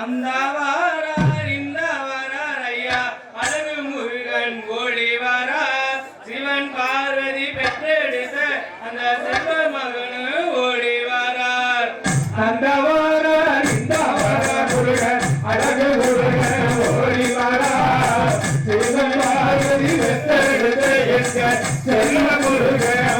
அந்த வாரார் இந்த வாரார் ஐயா அழகு முருகன் ஓடி வாரார் சிவன் பார்வதி பெற்றெடுத்த அந்த செல்வ மகனு ஓடி வாரார். அந்த வாரார் இந்த வாரார் முருகன் அழகு முருகன் ஓடி வாரார். சிவன் பார்வதி பெற்றெடுத்த செல்வ முருகன்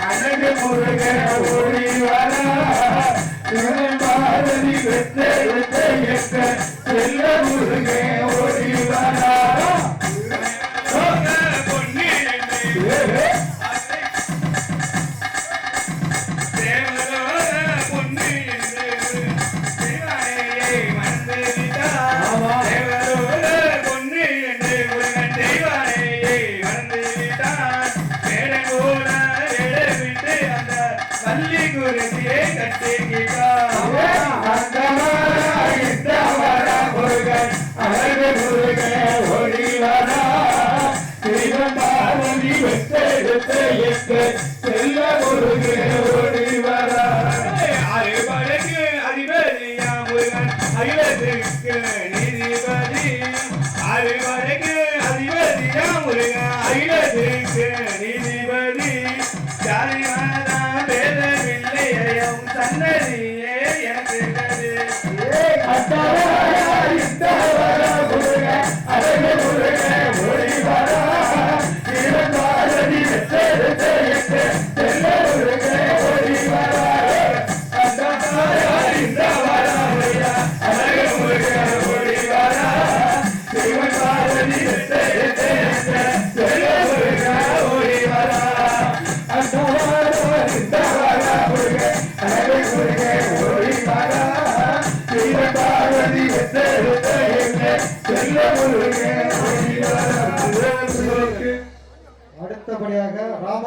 அழகு முருகன் முருகத்திலே கட்டிட்டார் முருகன் அழகு முருகன் ஒளிவரா தெய்வம் பார்வதி வெத்த எடுத்த எட்டு செல்ல முருகன் ஒளிவரா அறிவழகு அறிவதியா முருகன் அறிவதற்கு நீதிபதி அறிவழகு அறிவதியா முருகன் அறிவதற்கு நீதிபதி சரியா Yes. ராம